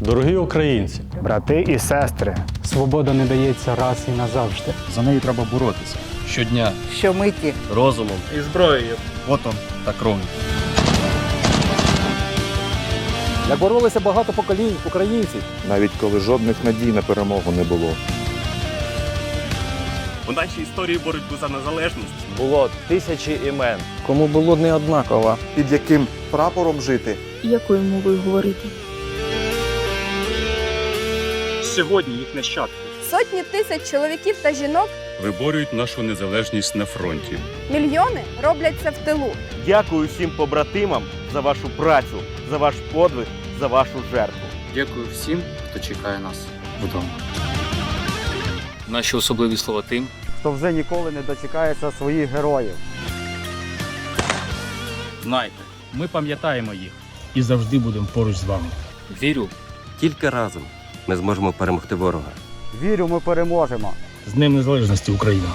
Дорогі українці, брати і сестри. Свобода не дається раз і назавжди. За неї треба боротися. Щодня Щомиті розумом і зброєю. Потом та кров'ю. Як боролися багато поколінь українців. навіть коли жодних надій на перемогу не було. У нашій історії боротьбу за незалежність Було тисячі імен. Кому було не однаково. Під яким прапором жити? Якою мовою говорити? Сьогодні їх нащадки. Сотні тисяч чоловіків та жінок, Виборюють нашу незалежність на фронті. мільйони робляться в тилу. Дякую всім побратимам за вашу працю, за ваш подвиг, за вашу жертву. Дякую всім, хто чекає нас вдома. Наші особливі слова тим, Хто вже ніколи не дочекається своїх героїв. знайте, ми пам'ятаємо їх і завжди будемо поруч з вами. Вірю, тільки разом ми зможемо перемогти ворога. Вірю, ми переможемо. З Днем Незалежності Україна!